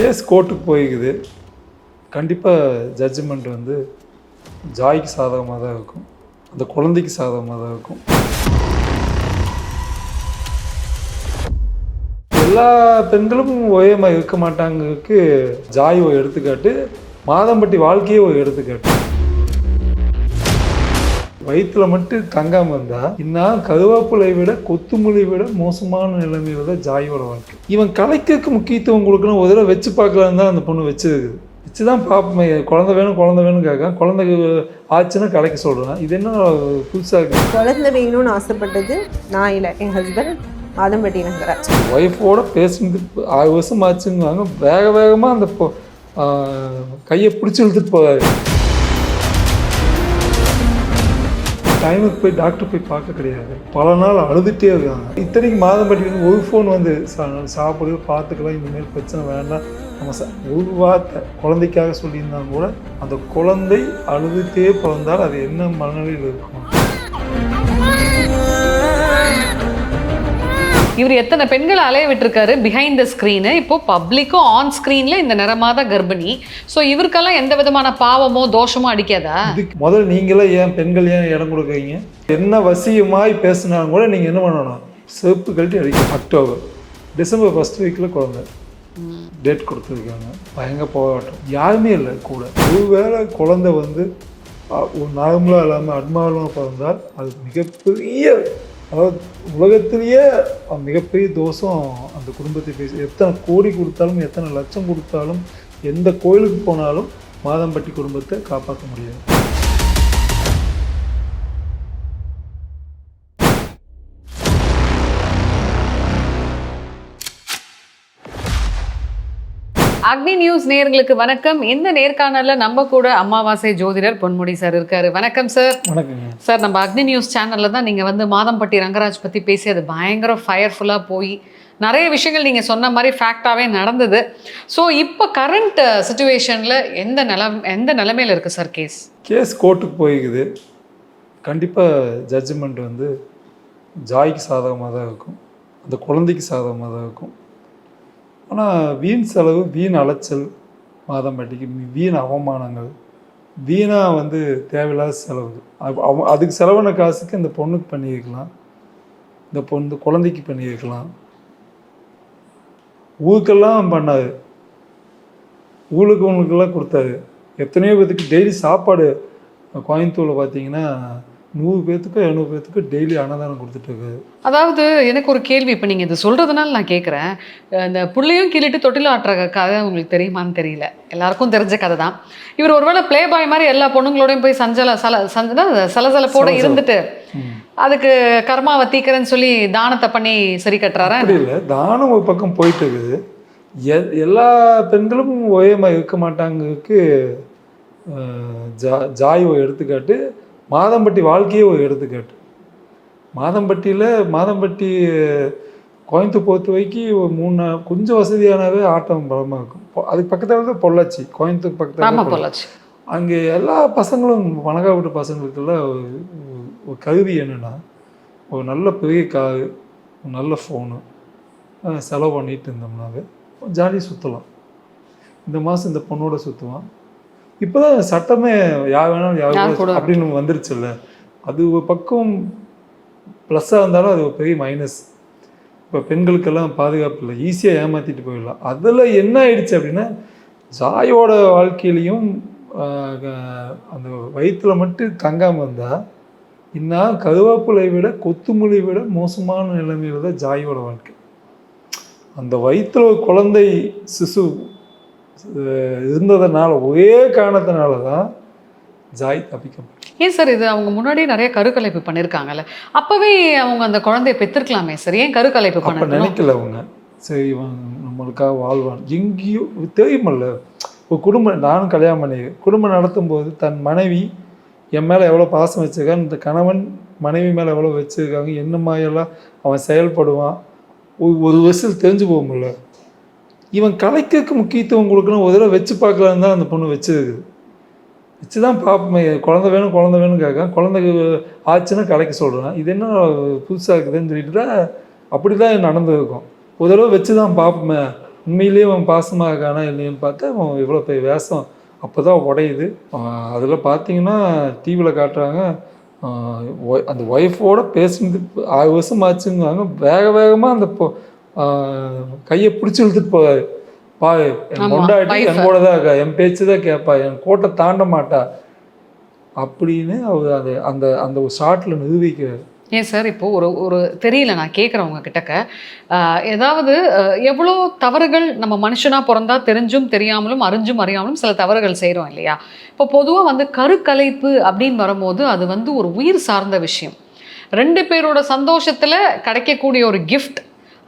Case கோர்ட்டுக்கு போய்க்குது. கண்டிப்பாக judgement வந்து ஜாய்க்கு சாதகமாக தான் இருக்கும். அந்த குழந்தைக்கு சாதகமாக தான் இருக்கும். எல்லா பெண்களும் ஓயமாக இருக்க மாட்டாங்களுக்கு ஜாய் ஒரு எடுத்துக்காட்டு மாதம்பட்டி வாழ்க்கையே ஒரு எடுத்துக்காட்டு. வயிற்றுல மட்டும் தங்காம இருந்தா இன்னும் கருவேப்பிலை விட கொத்துமல்லி விட மோசமான நிலைமையில தான் ஜாயோட வாழ்க்கை. இவன் கலைக்கு முக்கியத்துவம் கொடுக்கணும் ஒரு தடவை வச்சு பார்க்கலான்னு தான் அந்த பொண்ணு வச்சிருக்குது வச்சு தான் பார்ப்போமே குழந்தை வேணும் குழந்தை வேணும் கேட்க குழந்தைக்கு ஆச்சுன்னா கலைக்க சொல்கிறான் இது என்ன புதுசாக இருக்கு? குழந்தை வேணும்னு ஆசைப்பட்டது நான் இல்லை என் ஹஸ்பண்ட் ஆதம்பட்டி நகராஜ் ஒய்ஃபோட பேசுனது ஆறு வருஷம் ஆச்சுங்குவாங்க வேக வேகமாக அந்த கையை பிடிச்சி இழுத்துட்டு போவாரு டைமுக்கு போய் டாக்டர் போய் பார்க்க கிடையாது. பல நாள் அழுதுகிட்டே இருக்காங்க. இத்தனைக்கு மாதம்பட்டி வந்து ஒரு ஃபோன் வந்து சா- சாப்பிடு பார்த்துக்கலாம் இனிமேல் பிரச்சனை வேண்டாம். நம்ம ச- ஒரு வார்த்தை குழந்தைக்காக சொல்லியிருந்தாங்க கூட அந்த குழந்தை அழுதுகிட்டே பிறந்தால் அது என்ன மனநிலையில் இருக்கும்? இவர் எத்தனை பெண்களை அலைய விட்டுருக்காரு? பிஹைண்ட் த ஸ்க்ரீனு இப்போ பப்ளிக்கும் ஆன் ஸ்க்ரீனில் இந்த நிறமாத கர்ப்பிணி. ஸோ இவருக்கெல்லாம் எந்த விதமான பாவமோ தோஷமோ அடிக்காதா? முதல்ல நீங்களே ஏன் பெண்கள் ஏன் இடம் கொடுக்குறீங்க? என்ன வசியமாய் பேசினாலும் கூட நீங்கள் என்ன பண்ணணும்? செப்பு கழட்டி அடிக்கும் அக்டோபர் டிசம்பர் ஃபர்ஸ்ட் வீக்கில் குழந்தை. டேட் கொடுத்துருக்காங்க. பயங்கர போராட்டம். யாருமே இல்லை கூட. ஒருவேளை குழந்தை வந்து ஒரு நார்மலாக இல்லாமல் அட்மாரமாக பிறந்தால் அது மிகப்பெரிய அதாவது உலகத்திலேயே மிகப்பெரிய தோஷம் அந்த குடும்பத்தை பேசி எத்தனை கோடி கொடுத்தாலும் எத்தனை லட்சம் கொடுத்தாலும் எந்த கோயிலுக்கு போனாலும் மாதம்பட்டி குடும்பத்தை காப்பாற்ற முடியாது. அக்னி நியூஸ் நேயர்களுக்கு வணக்கம். இந்த நேர்காணல்ல நம்ம கூட அமாவாசை ஜோதிடர் பொன்முடி சார் இருக்காரு. வணக்கம் சார். வணக்கங்க. சார் நம்ம அக்னி நியூஸ் சேனல்ல தான் நீங்க வந்து மாதம்பட்டி ரங்கராஜ் பத்தி பேசி அது பயங்கர ஃபயர்ஃபுல்லா போய் நிறைய விஷயங்கள் நீங்க சொன்ன மாதிரி ஃபேக்டாவே நடந்தது. ஸோ இப்போ கரண்ட் சுச்சுவேஷன்ல எந்த நிலம் எந்த நிலைமையில இருக்கு சார் கேஸ் கேஸ் கோர்ட்டுக்கு போயிருக்குது கண்டிப்பாக ஜட்ஜ்மெண்ட் வந்து ஜாய்க்கு சாதகமாக தான் இருக்கும். அந்த குழந்தைக்கு சாதகமாக தான் இருக்கும். ஆனால் வீண் செலவு வீண் அலைச்சல் மாதம்பட்டிக்கு வீண் அவமானங்கள் வீணாக வந்து தேவையில்லாத செலவு. அவ- அவ- அதுக்கு செலவான காசுக்கு இந்த பொண்ணுக்கு பண்ணியிருக்கலாம். இந்த பொண்ணு குழந்தைக்கு பண்ணியிருக்கலாம். ஊருக்கெல்லாம் பண்ணாது ஊருக்கு உங்களுக்கெல்லாம் கொடுத்தாரு. எத்தனையோ பேத்துக்கு டெய்லி சாப்பாடு கோயம்புத்தூரில் பார்த்தீங்கன்னா நூறு பேர்த்துக்கு இரநூறு பேர்த்துக்கு டெய்லி அன்னதானம் கொடுத்துட்டு அதாவது எனக்கு ஒரு கேள்வி இப்போ நீங்கள் இது சொல்கிறதுனால நான் கேட்குறேன் இந்த புள்ளையும் கிள்ளிட்டு தொட்டிலும் ஆட்டுற கதை உங்களுக்கு தெரியுமான்னு தெரியல. எல்லாருக்கும் தெரிஞ்ச கதை தான். இவர் ஒருவேளை ப்ளே பாய் மாதிரி எல்லா பொண்ணுங்களோடையும் போய் சஞ்சல சல சஞ்சனா சலசலப்போட சலசல. இருந்துட்டு அதுக்கு கர்மாவை தீக்கிறேன்னு சொல்லி தானத்தை பண்ணி சரி கட்டுறாரா? இல்லை. தானம் ஒரு பக்கம் போயிட்டு இருக்குது எ- எல்லா பெண்களும் ஒயமாக இருக்க மாட்டாங்கக்கு ஜா ஜாய் எடுத்துக்காட்டு மாதம்பட்டி வாழ்க்கையே ஒரு எடுத்துக்காட்டு. மாதம்பட்டியில் மாதம்பட்டி கோயம்புத்தூர் பொறுத்த வரைக்கும் ஒரு மூணு கொஞ்சம் வசதியானவே ஆட்டம் பலமாக இருக்கும் அதுக்கு பக்கத்தில் தான் பொள்ளாச்சி கோயம்புத்தூர் பக்கத்தில் போலாச்சு அங்கே எல்லா பசங்களும் வணங்கா வீட்டு பசங்களுக்கெல்லாம் ஒரு ஒரு கருவி என்னென்னா ஒரு நல்ல பெரிய காரு ஒரு நல்ல ஃபோனு செலவு பண்ணிட்டு இருந்தோம்னாவே ஜாலியாக சுற்றலாம் இந்த மாதம் இந்த பொண்ணோட சுற்றுவான் இப்போ தான் சட்டமே யார் வேணாலும் யார் அப்படின்னு வந்துருச்சுல்ல. அது ஒரு பக்கம் ப்ளஸ்ஸாக இருந்தாலும் அது ஒரு பெரிய மைனஸ் இப்போ பெண்களுக்கெல்லாம் பாதுகாப்பு இல்லை. ஈஸியாக ஏமாற்றிட்டு போயிடலாம். அதில் என்ன ஆயிடுச்சு அப்படின்னா ஜாயோட வாழ்க்கையிலையும் அந்த வயிற்றுல மட்டும் தங்காமல் இருந்தால் இன்னும் கருவேப்பிலை விட கொத்துமல்லி விட மோசமான நிலைமையில தான் ஜாயோட வாழ்க்கை. அந்த வயிற்றுல ஒரு குழந்தை சிசு இருந்ததுனால ஒரே காரணத்தினால தான் ஜாய் தப்பிக்க ஏன் சார் இது அவங்க முன்னாடியே நிறைய கருக்கலைப்பு பண்ணியிருக்காங்கல்ல அப்பவே அவங்க அந்த குழந்தைய பெற்றிருக்கலாமே சார்? ஏன் கருக்கலைப்பு பண்ணணும்? நினைக்கல அவங்க. சரி இவன் நம்மளுக்காக வாழ்வான். எங்கேயோ தெரியுமல்ல. ஒரு குடும்பம் நானும் கல்யாணம் பண்ணி குடும்பம் நடத்தும் போது தன் மனைவி என் மேலே எவ்வளோ பாசம் வச்சிருக்கான் இந்த கணவன் மனைவி மேலே எவ்வளோ வச்சிருக்காங்க என்ன மாதிரியெல்லாம் அவன் செயல்படுவான் ஒரு ஒரு வருஷத்தில் தெரிஞ்சு போகும்ல. இவன் கலைக்கு முக்கியத்துவம் கொடுக்கணும் ஒரு தடவை வச்சு பார்க்கலான்னு தான் அந்த பொண்ணு வச்சுருக்குது. வச்சு தான் பார்ப்போமே குழந்தை வேணும் குழந்தை வேணும் கேட்க. குழந்தைக்கு ஆச்சுன்னா கலைக்கு சொல்கிறான் இது என்ன புதுசாக இருக்குதுன்னு சொல்லிட்டு தான் அப்படி தான் நடந்திருக்கும். ஒரு தடவை வச்சு தான் பார்ப்போமே உண்மையிலேயே அவன் பாசமாக இருக்கானா இல்லைன்னு பார்த்தா அவன் இவ்வளோ பெரிய வேஷம். அப்போ தான் உடையுது அதில் பார்த்தீங்கன்னா டிவியில் காட்டுறாங்க. அந்த ஒய்ஃபோட பேசுனது ஆறு வருஷம் ஆச்சுங்காங்க வேக வேகமாக அந்த பொ- கையை பிடிச்சி இழுத்துட்டு போவாரு பா என் wife. என் கூட தான் இருக்கா? என் பேச்சு தான் கேட்பா என் கோட்டை தாண்ட மாட்டா. அப்படின்னு அவர் அந்த அந்த அந்த ஒரு ஷார்ட்டில் நிரூபிக்கிறார். ஏன் சார் இப்போ ஒரு ஒரு தெரியல நான் கேட்குறேன் உங்க கிட்டக்க ஏதாவது எவ்வளோ தவறுகள் நம்ம மனுஷனா பிறந்தா தெரிஞ்சும் தெரியாமலும் அறிஞ்சும் அறியாமலும் சில தவறுகள் செய்கிறோம் இல்லையா? இப்போ பொதுவாக வந்து கருக்கலைப்பு அப்படின்னு வரும்போது அது வந்து ஒரு உயிர் சார்ந்த விஷயம். ரெண்டு பேரோட சந்தோஷத்துல கிடைக்கக்கூடிய ஒரு கிஃப்ட்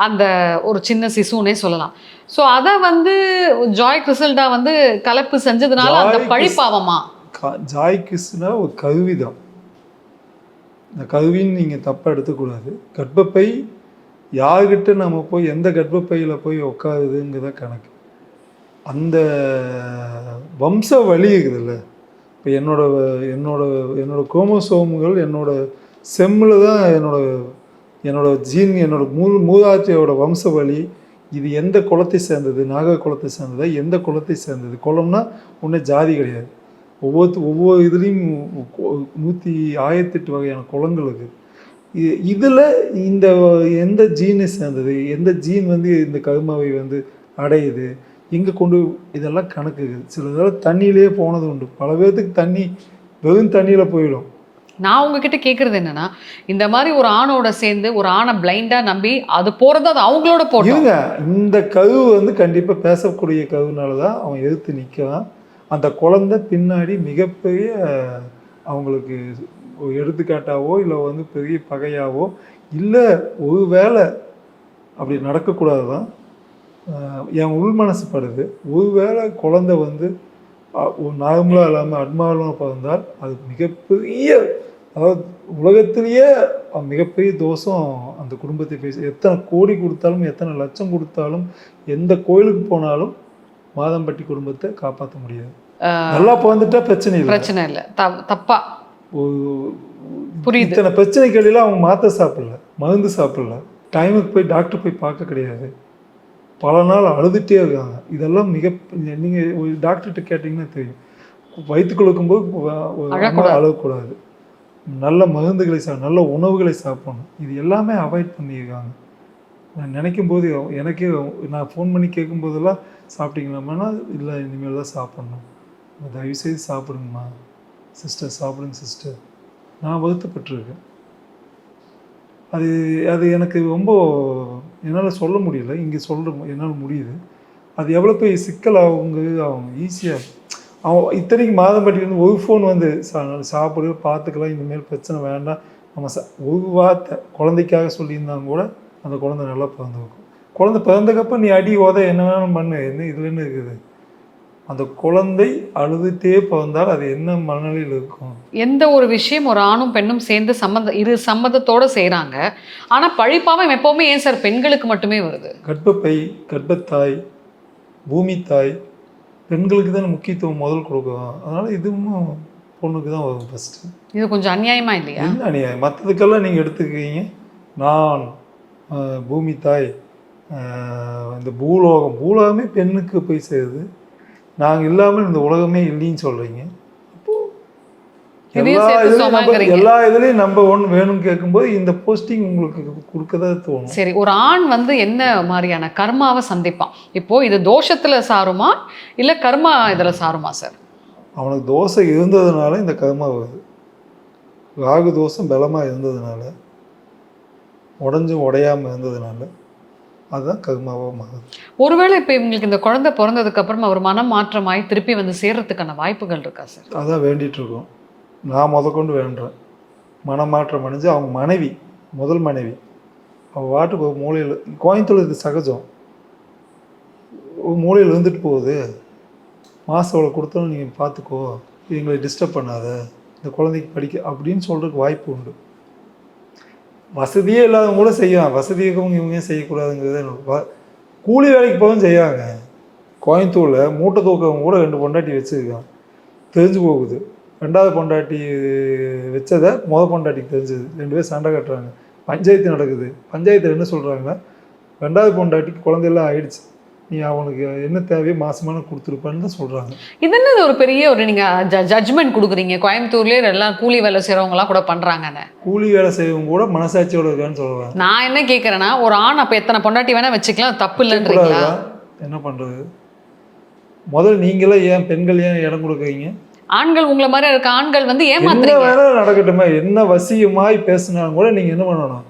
அந்த ஒரு சின்ன சிசுனே சொல்லலாம். ஸோ அதை வந்து ஜாய் கிறிசல்டா வந்து கலப்பு செஞ்சதுனால அந்த பழிப்பாவமா? ஜாய் கிஸ்னா ஒரு கருவி தான். இந்த கருவின்னு நீங்கள் தப்பாக எடுத்துக்கூடாது. கர்ப்பப்பை யார்கிட்ட நம்ம போய் எந்த கர்ப்பப்பையில் போய் உட்காருதுங்கிறத கணக்கு. அந்த வம்ச வழி இருக்குதுல்ல. இப்போ என்னோட என்னோட என்னோட குரோமோசோம்கள் என்னோட செம்மில் தான் என்னோட என்னோடய ஜீன் என்னோட மூ மூதாட்டியோட வம்ச வழி இது எந்த குலத்தை சேர்ந்தது? நாக குலத்தை சேர்ந்ததா? எந்த குலத்தை சேர்ந்தது? குலம்னா ஒன்றும் ஜாதி கிடையாது. ஒவ்வொரு ஒவ்வொரு இதுலேயும் நூற்றி ஆயிரத்தெட்டு வகையான குளங்கள் இருக்குது இதில் இந்த எந்த ஜீனை சேர்ந்தது? எந்த ஜீன் வந்து இந்த கருமாவை வந்து அடையுது? எங்கே கொண்டு இதெல்லாம் கணக்கு சில தடவை தண்ணியிலே போனது உண்டு. பல பேர்த்துக்கு தண்ணி வெறும் தண்ணியில் போயிடும். நான் உங்ககிட்ட கேட்குறது என்னன்னா இந்த மாதிரி ஒரு ஆணோட சேர்ந்து ஒரு ஆணை பிளைண்டாக நம்பி அது போகிறது அது அவங்களோட போட்டோம். இந்த கவு வந்து கண்டிப்பாக பேசக்கூடிய கவுனால தான் அவன் எதிர்த்து நிற்கிறான் அந்த குழந்தை பின்னாடி மிகப்பெரிய அவங்களுக்கு எடுத்துக்காட்டாவோ இல்லை வந்து பெரிய பகையாவோ இல்லை ஒரு வேளை அப்படி நடக்கக்கூடாது தான் என் உள் மனசு படுது. ஒரு வேளை குழந்தை வந்து நார்மலாக இல்லாமல் அட்மாரலாக பிறந்தால் அது மிகப்பெரிய அதாவது உலகத்திலேயே மிகப்பெரிய தோஷம் அந்த குடும்பத்தை பேசி எத்தனை கோடி கொடுத்தாலும் எத்தனை லட்சம் கொடுத்தாலும் எந்த கோயிலுக்கு போனாலும் மாதம்பட்டி குடும்பத்தை காப்பாற்ற முடியாது. நல்லா பிறந்துட்டா பிரச்சனை இல்லை. பிரச்சனை இல்லை. தப்பா. புரியுது. இத்தனை பிரச்சனைகள் அவங்க மாத்திரை சாப்பிடல. மருந்து சாப்பிடல. டைமுக்கு போய் டாக்டர் போய் பார்க்க கிடையாது. பல நாள் அழுதுகிட்டே இருக்காங்க. இதெல்லாம் மிக நீங்கள் ஒரு டாக்டர்கிட்ட கேட்டிங்கன்னா தெரியும். வயிற்றுக்குள்ள இருக்கும்போது வ- ஒரு அம்மா அழக்கூடாது. அழக்கூடாது நல்ல மருந்துகளை சா நல்ல உணவுகளை சாப்பிடணும். இது எல்லாமே அவாய்ட் பண்ணியிருக்காங்க. நான் நினைக்கும் போது எனக்கே நான் ஃபோன் பண்ணி கேட்கும்போதெல்லாம் சாப்பிட்டீங்களாமான்னா இல்லை இனிமேல் தான் சாப்பிட்ணும். தயவுசெய்து சாப்பிடுங்கம்மா. சிஸ்டர் சாப்பிடுங்க சிஸ்டர். நான் வருத்தப்பட்டிருக்கேன். அது அது எனக்கு ரொம்ப என்னால் சொல்ல முடியல. இங்கே சொல்ல என்னால் முடியுது. அது எவ்வளோ போய் சிக்கல் அவங்க ஈஸியாக அவன் இத்தனைக்கு மாதம்பட்டி வந்து ஒரு ஃபோன் வந்து சா- சாப்பிடு பார்த்துக்கலாம் இனிமேல் பிரச்சனை வேண்டாம். நம்ம ச ஒரு வார்த்தை குழந்தைக்காக சொல்லியிருந்தாங்க கூட அந்த குழந்தை நல்லா பிறந்திருக்கும். குழந்தை பிறந்தக்கப்போ நீ அடி உத என்ன வேணாலும் பண்ணு. என்ன இதுலன்னு இருக்குது? அந்த குழந்தை அழுதுகிட்டே பிறந்தால் அது என்ன மனநிலையில் இருக்கும்? எந்த ஒரு விஷயம் ஒரு ஆணும் பெண்ணும் சேர்ந்து சம்மந்த இரு சம்மதத்தோட செய்றாங்க. ஆனா பழிப்பாவம் எப்பவுமே ஏன் சார் பெண்களுக்கு மட்டுமே வருது? கர்ப்பப்பை கர்ப்பத்தாய் பூமி தாய் பெண்களுக்கு தான் முக்கியத்துவம் முதல் கொடுக்கும் அதனால் இதுவும் பொண்ணுக்கு தான் வரும் ஃபஸ்ட்டு இது கொஞ்சம் அநியாயமா இல்லையா? என்ன அநியாயம்? மற்றதுக்கெல்லாம் நீங்கள் எடுத்துக்கிறீங்க. நான் பூமி தாய் இந்த பூலோகம் பூலோகமே பெண்ணுக்கு போய் சேருது. நாங்கள் இல்லாமல் இந்த உலகமே இல்லைன்னு சொல்கிறீங்க எல்லா இதுலையும் நம்ம. எல்லா இதுலேயும் நம்ம ஒன்று வேணும்னு கேட்கும்போது இந்த போஸ்டிங் உங்களுக்கு கொடுக்க தான் தோணும். சரி ஒரு ஆண் வந்து என்ன மாதிரியான கர்மாவை சந்திப்பான்? இப்போ இது தோஷத்துல சாருமா? இல்ல கர்மா இதுல சாருமா சார்? அவனுக்கு தோசை இருந்ததுனால இந்த கர்மா வருது. ராகு தோஷம் பலமாக இருந்ததுனால உடஞ்சும் உடையாமல் இருந்ததுனால. அதுதான் கர்மாவாக ஒருவேளை இப்போ இவங்களுக்கு இந்த குழந்தை பிறந்ததுக்கு அப்புறம் அவர் மனம் மாற்றமாய் திருப்பி வந்து சேர்றதுக்கான வாய்ப்புகள் இருக்கா சார்? அதான் வேண்டிட்டு இருக்கோம். நான் முதற்கொண்டு வேண்டுறேன். மனமாற்றம் அடைஞ்சு அவங்க மனைவி முதல் மனைவி. அவள் வாட்டுக்கு ஒரு மூலையில் கோயம்புத்தூர் இது சகஜம் மூலையில் இருந்துட்டு போகுது. மாதம் அவ்வளோ கொடுத்தாலும் நீங்கள் பார்த்துக்கோ. எங்களை டிஸ்டர்ப் பண்ணாத. இந்த குழந்தைக்கு படிக்க அப்படின்னு சொல்கிறதுக்கு வாய்ப்பு உண்டு. வசதியே இல்லாதவங்க கூட செய்யலாம். வசதி இருக்கவங்க இவங்க செய்யக்கூடாதுங்கிறது கூலி வேலைக்கு போகவும் செய்யாங்க கோயம்புத்தூரில் மூட்டை தூக்கவங்க கூட ரெண்டு பொண்டாட்டி வச்சுருக்கான். தெரிஞ்சு போகுது. ரெண்டாவது பொண்டாட்டி வச்சதை முத பொண்டாட்டிக்கு தெரிஞ்சது. ரெண்டு பேரும் சண்டை கட்டுறாங்க. பஞ்சாயத்து நடக்குது. பஞ்சாயத்தில் என்ன சொல்கிறாங்கன்னா ரெண்டாவது பொண்டாட்டிக்கு குழந்தையெல்லாம் ஆயிடுச்சு. நீ அவனுக்கு என்ன தேவையோ மாசமான கொடுத்துருப்பான்னு தான் சொல்கிறாங்க இது என்னது ஒரு பெரிய ஒரு நீங்க ஜட்ஜ்மெண்ட் கொடுக்குறீங்க? கோயம்புத்தூர்லயே எல்லாம் கூலி வேலை செய்றவங்கலாம் கூட பண்றாங்கன்னு கூலி வேலை செய்யறவங்க கூட மனசாட்சியோட இருக்கான்னு சொல்கிறாங்க நான் என்ன கேட்குறேன்னா ஒரு ஆண் அப்ப எத்தனை பொண்டாட்டி வேணா வச்சுக்கலாம் தப்பு இல்லைன்றீங்களா? என்ன பண்ணுறது முதல்ல நீங்களே ஏன் பெண்கள் ஏன் இடம் கொடுக்குறீங்க? ஆண்கள் உங்களை மாதிரி இருக்க ஆண்கள் வந்து என்ன ஏமாத்துறீங்க? வேணாலும் நடக்கட்டுமே என்ன வசியமாய் பேசினாலும் கூட நீங்கள் என்ன பண்ணணும்?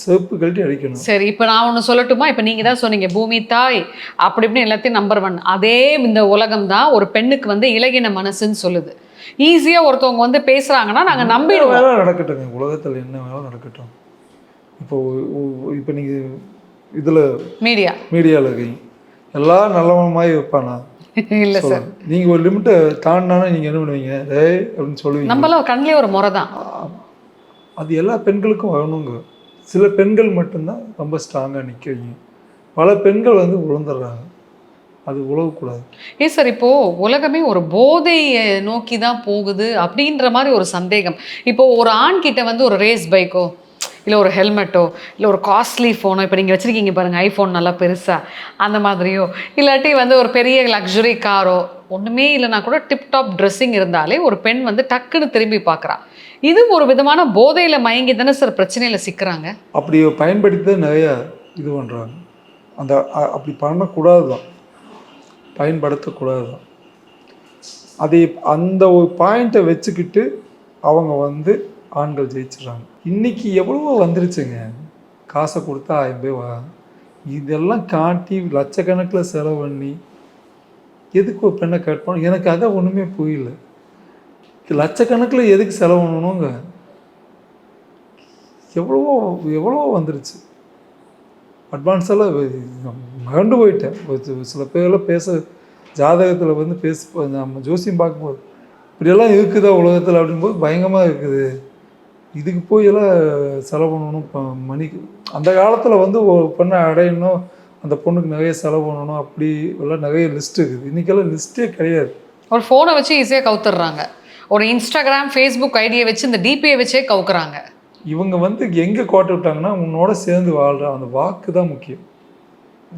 செருப்பு கழட்டி அடிக்கணும். சரி இப்போ நான் ஒன்று சொல்லட்டுமா? இப்போ நீங்கள் தான் சொன்னீங்க பூமி தாய் அப்படி இப்படின்னு எல்லாத்தையும் நம்பர் ஒன் அதே இந்த உலகம் தான் ஒரு பெண்ணுக்கு வந்து இலகின மனசுன்னு சொல்லுது. ஈஸியாக ஒருத்தவங்க வந்து பேசுகிறாங்கன்னா நாங்கள் நம்பிடுவோம். வேணாலும் நடக்கட்டுங்க உலகத்தில் என்ன வேணாலும் நடக்கட்டும்? இப்போ இப்போ நீங்கள் இதில் மீடியா மீடியாவில் இருக்கீங்க. எல்லாம் நல்லவனமாய் வைப்பானா இல்லை சார். சொல்லுங்க. நீங்க ஒரு லிமிட்டை தாண்டினானே நீங்க என்ன பண்ணுவீங்க? ஏய் அப்படின்னு சொல்லுவீங்க. நம்மளாம் கண்ணிலே ஒரு முறை தான். அது எல்லா பெண்களுக்கும் வரணுங்க. சில பெண்கள் மட்டும்தான் ரொம்ப ஸ்ட்ராங்காக நிற்கிறீங்க பல பெண்கள் வந்து விழுந்துடுறாங்க அது உழவக்கூடாது. ஏன் சார் இப்போ உலகமே ஒரு போதையை நோக்கி தான் போகுது அப்படின்ற மாதிரி ஒரு சந்தேகம். இப்போ ஒரு ஆண் கிட்ட வந்து ஒரு ரேஸ் பைக்கோ இல்லை ஒரு ஹெல்மெட்டோ இல்லை ஒரு காஸ்ட்லி ஃபோனோ இப்போ நீங்கள் வச்சுருக்கீங்க பாருங்கள் ஐஃபோன் நல்லா பெருசாக அந்த மாதிரியோ இல்லாட்டி வந்து ஒரு பெரிய லக்ஸுரி காரோ ஒன்றுமே இல்லைனா கூட டிப்டாப் ட்ரெஸ்ஸிங் இருந்தாலே ஒரு பெண் வந்து டக்குன்னு திரும்பி பார்க்குறா. இது ஒரு விதமான போதையில் மயங்கி தானே சார் பிரச்சனையில் சிக்கிறாங்க? அப்படி பயன்படுத்தி நிறையா நிறைய இது பண்ணுறாங்க அந்த அப்படி பண்ணக்கூடாது தான் பயன்படுத்தக்கூடாது தான் அதை அந்த ஒரு பாயிண்ட்டை வச்சுக்கிட்டு அவங்க வந்து ஆண்கள் ஜெயிச்சிடுறாங்க. இன்னைக்கு எவ்வளவோ வந்துருச்சுங்க. காசை கொடுத்தா ஆயிரம் பேர் வா இதெல்லாம் காட்டி லட்சக்கணக்கில் செலவு பண்ணி எதுக்கு ஒரு பெண்ணை கட் பண்ண எனக்கு அதை ஒன்றுமே புரியல. லட்சக்கணக்கில் எதுக்கு செலவு பண்ணணுங்க? எவ்வளவோ எவ்வளவோ வந்துருச்சு. அட்வான்ஸெல்லாம் மகண்டு போயிட்டேன். ஒரு சில பேரெல்லாம் பேச ஜாதகத்தில் வந்து பேச நம்ம ஜோசியம் பார்க்கும்போது இப்படியெல்லாம் இருக்குதா உலகத்தில்? அப்படின்போது பயங்கரமாக இருக்குது. இதுக்கு போய் எல்லாம் செலவு பண்ணணும் மணிக்கு அந்த காலத்தில் வந்து ஒரு பொண்ணை அடையணும் அந்த பொண்ணுக்கு நிறைய செலவு பண்ணணும் அப்படி எல்லாம் நிறைய லிஸ்ட் இருக்குது. இன்றைக்கெல்லாம் லிஸ்ட்டே கிடையாது. ஒரு ஃபோனை வச்சு ஈஸியாக கவுத்துடுறாங்க. ஒரு இன்ஸ்டாகிராம் ஃபேஸ்புக் ஐடியை வச்சு இந்த டிபியை வச்சே கவுக்குறாங்க. இவங்க வந்து எங்கே கோட்டை விட்டாங்கன்னா உன்னோட சேர்ந்து வாழ்கிற அந்த வாக்கு தான் முக்கியம்.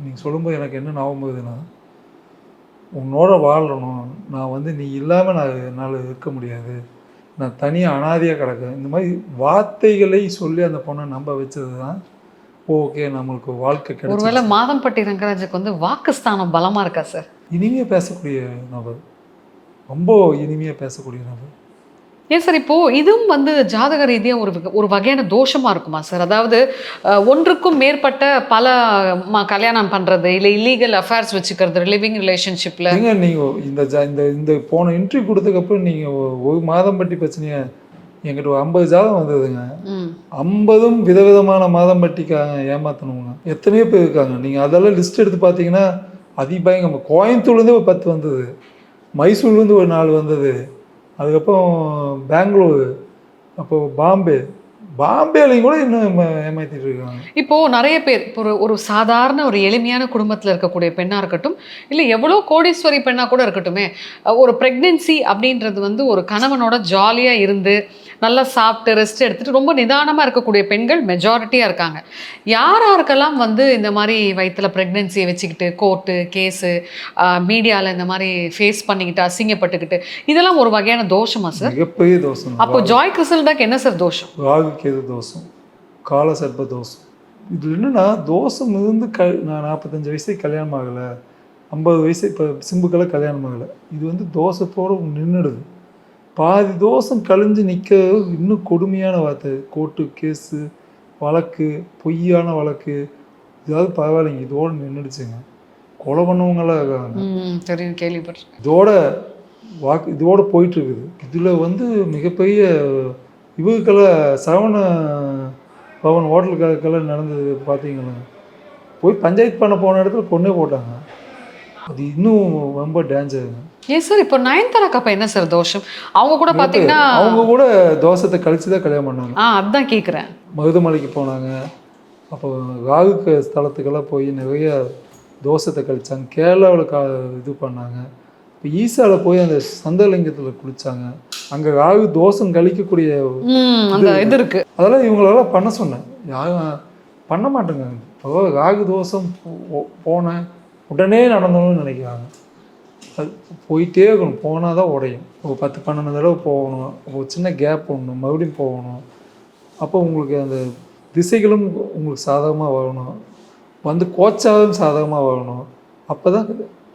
நீங்கள் சொல்லும்போது எனக்கு என்ன ஞாபகம் வருதுன்னா உன்னோட வாழணும் நான் வந்து நீ இல்லாமல் நான் என்னால் இருக்க முடியாது. நான் தனியாக அனாதையாக கிடக்கேன் இந்த மாதிரி வார்த்தைகளை சொல்லி அந்த பொண்ணை நம்ப வச்சது தான் ஓகே நம்மளுக்கு வாழ்க்கை ஒருவேளை கிடைக்கும் மாதம்பட்டி ரங்கராஜுக்கு வந்து வாக்குஸ்தானம் பலமா இருக்கா சார்? இனிமையாக பேசக்கூடிய நபர். ரொம்ப இனிமையாக பேசக்கூடிய நபர் ஏன் சார் இப்போ இதுவும் வந்து ஜாதக ரீதியா ஒரு ஒரு வகையான தோஷமா இருக்குமா சார்? அதாவது ஒன்றுக்கும் மேற்பட்ட பல கல்யாணம் பண்றது இல்லை இல்லீகல் அஃபேர்ஸ் வச்சுக்கிறது லிவிங் ரிலேஷன்ஷிப்ல ஏங்க நீங்கள் இந்த ஜா இந்த இந்த போன இன்டர்வியூ கொடுத்ததுக்கப்புறம் நீங்கள் ஒரு மாதம் பட்டி பிரச்சனையை? என்கிட்ட ஒரு ஐம்பது ஜாதகம் வந்ததுங்க. ஐம்பதும் விதவிதமான மாதம் பட்டிக்காக ஏமாத்தணுங்க. எத்தனையோ பேர் இருக்காங்க. நீங்கள் அதெல்லாம் லிஸ்ட் எடுத்து பார்த்தீங்கன்னா அதிபயங்கரம் கோயம்புத்தூர்லேருந்து ஒரு பத்து வந்தது. மைசூர்லேருந்து ஒரு நாள் வந்தது. அதுக்கப்புறம் பெங்களூர் அப்போ பாம்பே. பாம்பேலையும் கூட இன்னும் ஏமாத்திட்டு இருக்காங்க. இப்போ நிறைய பேர் இப்போ ஒரு ஒரு சாதாரண ஒரு எளிமையான குடும்பத்தில் இருக்கக்கூடிய பெண்ணாக இருக்கட்டும் இல்லை எவ்வளோ கோடீஸ்வரி பெண்ணாக கூட இருக்கட்டுமே ஒரு ப்ரெக்னென்சி அப்படின்றது வந்து ஒரு கணவனோட ஜாலியாக இருந்து நல்லா சாப்பிட்டு ரெஸ்ட் எடுத்துட்டு ரொம்ப நிதானமாக இருக்கக்கூடிய பெண்கள் மெஜாரிட்டியாக இருக்காங்க. யார் யாருக்கெல்லாம் வந்து இந்த மாதிரி வயிற்றுல ப்ரெக்னென்சியை வச்சுக்கிட்டு கோர்ட்டு கேஸு மீடியாவில் இந்த மாதிரி ஃபேஸ் பண்ணிக்கிட்டு அசிங்கப்பட்டுக்கிட்டு இதெல்லாம் ஒரு வகையான தோஷமா சார் மிகப்பெரிய தோஷம். அப்போ ஜாய் கிறிசல்டாக்கு என்ன சார் தோஷம்? ராகு கேது தோஷம் கால சர்ப்ப தோஷம். இது என்னன்னா தோஷம் இருந்து க நான் நாற்பத்தஞ்சு வயசு கல்யாணம் ஆகலை ஐம்பது வயசு இப்போ சிம்புக்கெல்லாம் கல்யாணம் ஆகலை இது வந்து தோஷத்தோடு நின்றுடுது பாதி தோஷம் கழிஞ்சு நிற்க இன்னும் கொடுமையான வார்த்தை. கோர்ட்டு கேஸு வழக்கு பொய்யான வழக்கு. இதாவது பரவாயில்லைங்க. இதோடு நின்றுடுச்சுங்க கொலை பண்ணவங்களாம் இருக்காங்க. தெரியும். கேள்விப்பட்டிருக்கேன். இதோட வாக்கு இதோட போயிட்டு இருக்குது இதில் வந்து மிகப்பெரிய இவருக்கெல்லாம் சரவண பவன் ஹோட்டலுக்கெல்லாம் நடந்தது பார்த்தீங்களா? போய் பஞ்சாயத்து பண்ண போன இடத்துல கொன்னே போட்டாங்க. அது இன்னும் ரொம்ப டேஞ்சருங்க ஏன் சார் இப்போ நயன்தாராக்கு அப்போ என்ன சார் தோஷம்? அவங்க கூட பார்த்தீங்கன்னா அவங்க கூட தோசத்தை கழிச்சு தான் கல்யாணம் பண்ணாங்க. ஆ அதான் கேட்குறேன் மருதமலைக்கு போனாங்க. அப்போ ராகுக்கு ஸ்தலத்துக்கெல்லாம் போய் நிறைய தோசத்தை கழிச்சாங்க. கேரளாவில் கா இது பண்ணாங்க. இப்போ ஈசாவில் போய் அந்த சந்தலிங்கத்தில் குளிச்சாங்க. அங்கே ராகு தோசம் கழிக்கக்கூடிய இது இருக்கு. அதெல்லாம் இவங்களெல்லாம் பண்ண சொன்னேன். யாரும் பண்ண மாட்டேங்க இப்போ ராகு தோசம் போ- போனேன் உடனே நடந்தணும்னு நினைக்கிறாங்க. அது போயிட்டே இருக்கணும். போனால் தான் உடையும். ஒரு பத்து பன்னெண்டு தடவை போகணும். ஒரு சின்ன கேப் ஒன்று மறுபடியும் போகணும். அப்போ உங்களுக்கு அந்த திசைகளும் உங்களுக்கு சாதகமாக வரணும். வந்து கோச்சாகவும் சாதகமாக வரணும். அப்போ தான்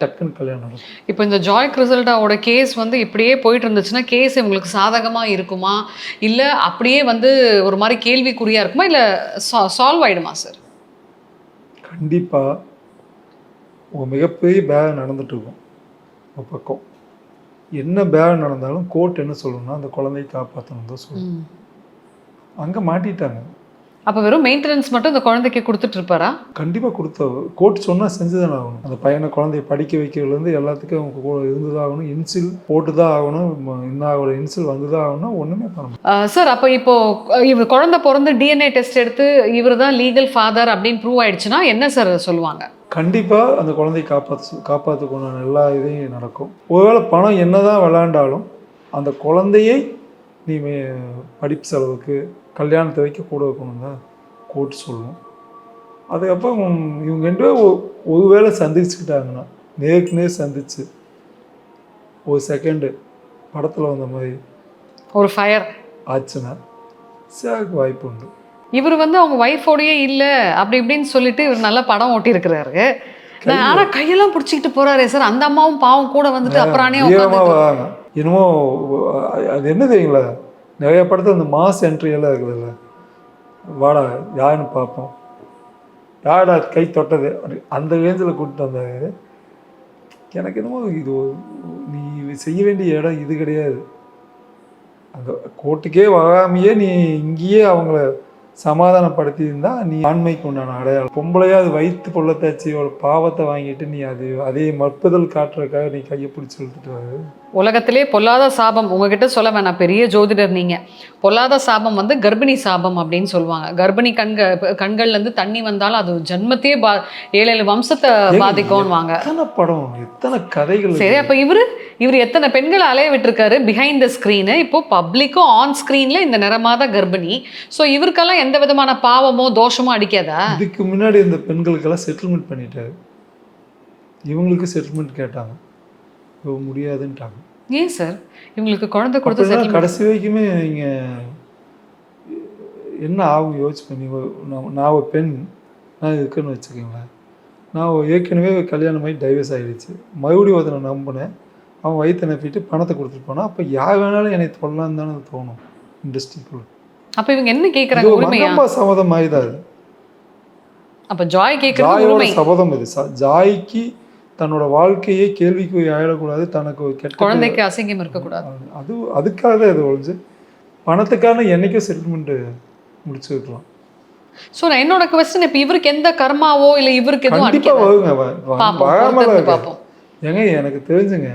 டக்குன்னு கல்யாணம் இப்போ இந்த ஜாய் கிறிசல்டாவோட கேஸ் வந்து இப்படியே போயிட்டு இருந்துச்சுன்னா கேஸ் உங்களுக்கு சாதகமாக இருக்குமா? இல்லை அப்படியே வந்து ஒரு மாதிரி கேள்விக்குறியா இருக்குமா? இல்லை சால்வ் ஆயிடுமா சார் கண்டிப்பாக ஒரு மிகப்பெரிய பேக் நடந்துட்டு இருக்கும். ஒரு பக்கம். என்ன பேக் நடந்தாலும் கோர்ட் என்ன சொல்லணும்னா அந்த குழந்தையை காப்பாற்றணும் தான் சொல்லணும். அங்கே மாட்டிட்டாங்க. அப்போ வெறும் மெயின்டெனன்ஸ் மட்டும் இந்த குழந்தைக்கு கொடுத்துட்டு இருப்பாரா? கண்டிப்பாக கொடுத்த கோர்ட் சொன்னால் செஞ்சு தானே ஆகணும். அந்த பையனை குழந்தைய படிக்க வைக்கிறதுலேருந்து எல்லாத்துக்கும் அவங்க கூட இருந்து தான் ஆகணும் இன்சில் போட்டு தான் ஆகணும். ம- இன்னும் அவரோட இன்சில் வந்து தான் ஆகணும் ஒன்றுமே பண்ண சார் அப்போ இப்போ இவர் குழந்தை பிறந்து டிஎன்ஏ டெஸ்ட் எடுத்து இவர் தான் லீகல் ஃபாதர் அப்படின்னு ப்ரூவ் ஆயிடுச்சுன்னா என்ன சார் சொல்லுவாங்க? கண்டிப்பாக அந்த குழந்தையை காப்பாற்று காப்பாற்றுக்கணும் எல்லா இதையும் நடக்கும். ஒருவேளை பணம் என்னதான் விளையாண்டாலும் அந்த குழந்தையை நீ படிப்பு செலவுக்கு கல்யாணத்தை வைக்க கூட வைக்கணும் தான் கோர்ட் சொல்லும். அதுக்கப்புறம் இவங்க ரெண்டு பேரும் ஒ- ஒருவேளை சந்திச்சுக்கிட்டாங்கன்னா நேருக்கு நேர் சந்திச்சு ஒரு செகண்டு படத்தில் வந்த மாதிரி ஒரு ஃபயர் ஆச்சுன்னா சாருக்கு வாய்ப்பு உண்டு. இவர் வந்து அவங்க ஒய்ஃபோடயே இல்லை அப்படி இப்படின்னு சொல்லிட்டு இவர் நல்லா படம் ஓட்டியிருக்கிறாரு. நான் ஆனா கையெல்லாம் பிடிச்சிக்கிட்டு போறாரே சார். அந்த அம்மாவும் பாவம் கூட வந்துட்டு அப்புறானே என்னமோ அது என்ன தெரியுங்களா? நிறைய படத்தில் இந்த மாஸ் என்ட்ரி எல்லாம் இருக்குதுல்ல. வாடா யாருன்னு பார்ப்போம். யாடா கை தொட்டது? அந்த ரேஞ்சில் கூப்பிட்டு வந்தாரு. எனக்கு என்னமோ இது நீ செய்ய வேண்டிய இடம் இது கிடையாது. அந்த கோர்ட்டுக்கே வராமையே நீ இங்கேயே அவங்கள சமாதானப்படுத்தியிருந்தா நீ ஆண்மைக்கு உண்டான அடையாளம். பொம்பளையா அது வயிற்று பொள்ளத்தாச்சி ஒரு பாவத்தை வாங்கிட்டு நீ அது அதே மற்புதல் காட்டுறதுக்காக நீ கையை பிடிச்சி இழுத்துட்டு வர உலகத்திலே பொல்லாத சாபம் உங்ககிட்ட சொல்ல வேணாம் பெரிய ஜோதிடர் நீங்க. பொல்லாத சாபம் வந்து கர்ப்பிணி சாபம் அப்படின்னு சொல்லுவாங்க. கர்ப்பிணி கண்க கண்கள்ல இருந்து தண்ணி வந்தாலும் அது ஜென்மத்தையே பா ஏழு ஏழு வம்சத்தை பாதிக்கும்வாங்க எத்தனை படம் எத்தனை கதைகள் சரி அப்ப இவரு இவர் எத்தனை பெண்களை அலைய விட்டுருக்காரு? பிஹைண்ட் த ஸ்க்ரீனு இப்போ பப்ளிக்கும் ஆன் ஸ்க்ரீன்ல இந்த நிறமாத கர்ப்பிணி. ஸோ இவருக்கெல்லாம் எந்த விதமான பாவமோ தோஷமோ அடிக்காதா? இதுக்கு முன்னாடி இந்த பெண்களுக்கெல்லாம் செட்டில்மெண்ட் பண்ணிட்டாரு. இவங்களுக்கு செட்டில்மெண்ட் கேட்டாங்க. முடியாதுன்ட்டாங்க. ஏன் சார்? இவங்களுக்கு குழந்தை கொடுத்து கடைசி வரைக்குமே நீங்க என்ன ஆகும் யோசிச்சு பண்ணி? நான் ஒரு பெண் நான் இருக்குன்னு வச்சுக்கோங்களேன். நான் ஏற்கனவே கல்யாணம் ஆகி டைவர்ஸ் ஆகிடுச்சு மறுபடியும் ஒருத்தனை நம்பினேன். அவன் வயிற்று நப்பிட்டு பணத்தை கொடுத்துட்டு போனான். அப்போ யார் வேணாலும் என்னை சொல்லலான்னு தானே தோணும் இண்டஸ்ட்ரிக்குள்ள அப்ப இவங்க என்ன உரிமையா மங்கம்மா சபதம் மாதிரி தான் அது அப்ப ஜாய் கேக்குறது ஜாயோட சபதம் இது. ஜாய்க்கு தன்னோட வாழ்க்கையே கேள்விக்கு ஆயிடக்கூடாது தனக்கு கெட்ட குழந்தைக்கு அசிங்கம் இருக்கக்கூடாது. அது அதுக்காக தான் இது ஒழிஞ்சு பணத்துக்கான என்னைக்கும் செட்டில்மெண்ட்டு முடிச்சு வைக்கலாம் ஸோ நான் என்னோட கொஸ்டின் இப்போ இவருக்கு எந்த கர்மாவோ இல்லை இவருக்கு எதுவும் கண்டிப்பா அடிக்கல. வருங்க பார்ப்போம் ஏங்க எனக்கு தெரிஞ்சுங்க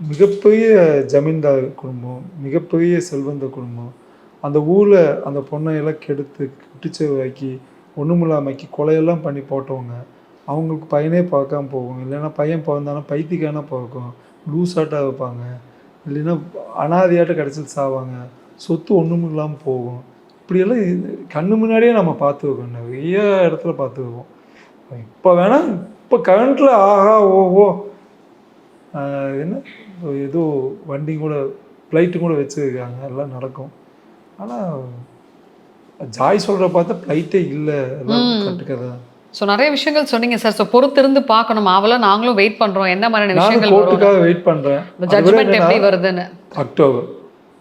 மிகப்பெரிய ஜமீன்தார் குடும்பம் மிகப்பெரிய செல்வந்த குடும்பம் அந்த ஊரில் அந்த பொண்ணை எல்லாம் கெடுத்து குட்டிச்சவாக்கி ஒன்றுமில்லாமக்கி கொலையெல்லாம் பண்ணி போட்டவங்க. அவங்களுக்கு பையனே பார்க்காம போகும். இல்லைன்னா பையன் பிறந்தானா பைத்தியக்கான பிறக்கும் லூசாட்டாக வைப்பாங்க. இல்லைன்னா அனாதையாட்ட கிடச்சிட்டு சாவாங்க. சொத்து ஒன்றும் இல்லாமல் போகும். இப்படியெல்லாம் இது- கண்ணு முன்னாடியே நம்ம பார்த்துருக்கோம் நிறைய இடத்துல பார்த்துருக்கோம் இப்போ வேணால் இப்போ கரண்ட்டில் ஆஹா ஓ என்ன? ஏதோ வண்டி கூட ஃப்ளைட்டு கூட வச்சுருக்காங்க. எல்லாம் நடக்கும். ஆனால் ஜாய் சொல்கிற பார்த்தா ஃப்ளைட்டே இல்லை. கட்டுக்கதை ஸோ நிறைய விஷயங்கள் சொன்னீங்க சார் ஸோ பொறுத்திருந்து பார்க்கணும். அவளும் நாங்களும் வெயிட் பண்றோம். என்ன மாதிரியான விஷயங்கள் கோர்ட்டுக்காக வெயிட் பண்ணுறேன் ஜட்மெண்ட் எப்படி வருதுன்னு. அக்டோபர்.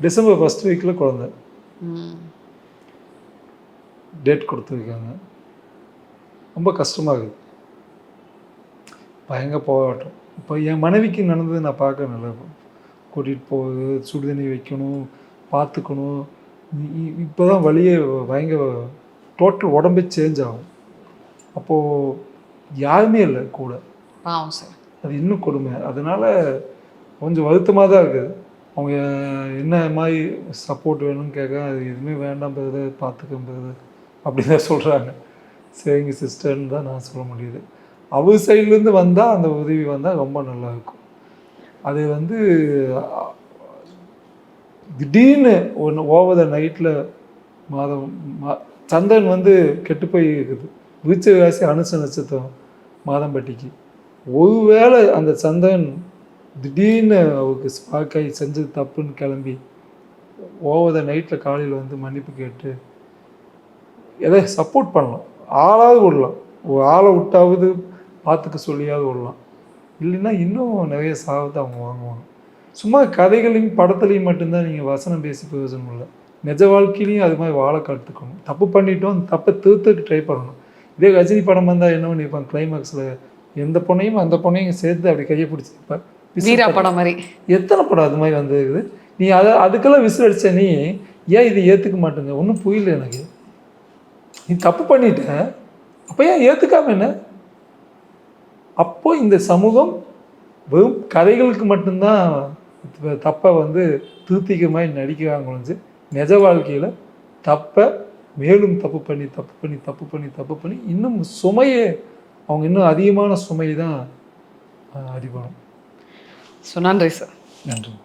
டிசம்பர் ஃபர்ஸ்ட் வீக்கில் குழந்தை. டேட் கொடுத்துருக்காங்க. ரொம்ப கஷ்டமாக இருக்குது பயங்கர போராட்டம். இப்போ என் மனைவிக்கு நடந்தது நான் பார்க்க நல்லா கூட்டிகிட்டு போகுது சுடுதண்ணி வைக்கணும் பார்த்துக்கணும். இப்போ தான் வழியே பயங்கர டோட்டல் உடம்பே சேஞ்ச் ஆகும். அப்போது யாருமே இல்லை கூட. பாவம் சார் அது இன்னும் கொடுமை. அதனால கொஞ்சம் வருத்தமாக தான் இருக்குது. அவங்க என்ன மாதிரி சப்போர்ட் வேணும்னு கேட்க அது எதுவுமே வேண்டாம் பிரதர் பார்த்துக்க பிரதர் அப்படி தான் சொல்கிறாங்க சரிங்க சிஸ்டர்னு தான் நான் சொல்ல முடியுது. அவர் சைட்லேருந்து வந்தால் அந்த உதவி வந்தால் ரொம்ப நல்லா இருக்கும். அது வந்து திடீர்னு ஒன்று ஓவர் த நைட்டில் மாதம் மா- சந்திரன் வந்து கெட்டு போய் இருக்குது விருச்சிகராசி அனுச நட்சத்திரம் மாதம்பட்டிக்கு. ஒருவேளை அந்த சந்திரன் திடீர்னு அவருக்கு ஸ்பார்க்காகி செஞ்சது தப்புன்னு கிளம்பி ஓவர் த நைட்டில் காலையில் வந்து மன்னிப்பு கேட்டு எதை சப்போர்ட் பண்ணலாம். ஆளாவது விடலாம். ஒரு ஆளை விட்டாவது பார்த்துக்க சொல்லியாவது விடலாம். இல்லைன்னா இன்னும் நிறைய சாவத்தை அவங்க வாங்குவாங்க. சும்மா கதைகளையும் படத்துலையும் மட்டும்தான் நீங்கள் வசனம் பேசி பிரயோஜனம் இல்லை நிஜ வாழ்க்கையிலையும் அது மாதிரி வாழ கற்றுக்கணும் தப்பு பண்ணிட்டோம் அந்த தப்பை திருத்துக்கு ட்ரை பண்ணணும். இதே ரஜினி படம் வந்தால் என்ன பண்ணியிருப்பாங்க கிளைமேக்ஸில் எந்த பொண்ணையும் அந்த பொண்ணையும் சேர்த்து அப்படி கையை பிடிச்சிருப்பார் வீரா படம் மாதிரி. எத்தனை படம் அது மாதிரி வந்திருக்குது? நீ அதை அதுக்கெல்லாம் விசில் அடிச்ச நீ ஏன் இதை ஏற்றுக்க மாட்டேங்க? ஒன்றும் புரியல எனக்கு. நீ தப்பு பண்ணிட்ட. அப்போ ஏன் ஏற்றுக்காம என்ன? அப்போ இந்த சமூகம் வெறும் கதைகளுக்கு மட்டும்தான் தப்பை வந்து திருத்திக்கிற மாதிரி நடிக்கிறாங்க ஒழிஞ்சு நிஜ வாழ்க்கையில் தப்பை மேலும் தப்பு பண்ணி தப்பு பண்ணி தப்பு பண்ணி தப்பு பண்ணி இன்னும் சுமையே அவங்க இன்னும் அதிகமான சுமை தான் அடிபடும். ஸோ நன்றி சார். நன்றி.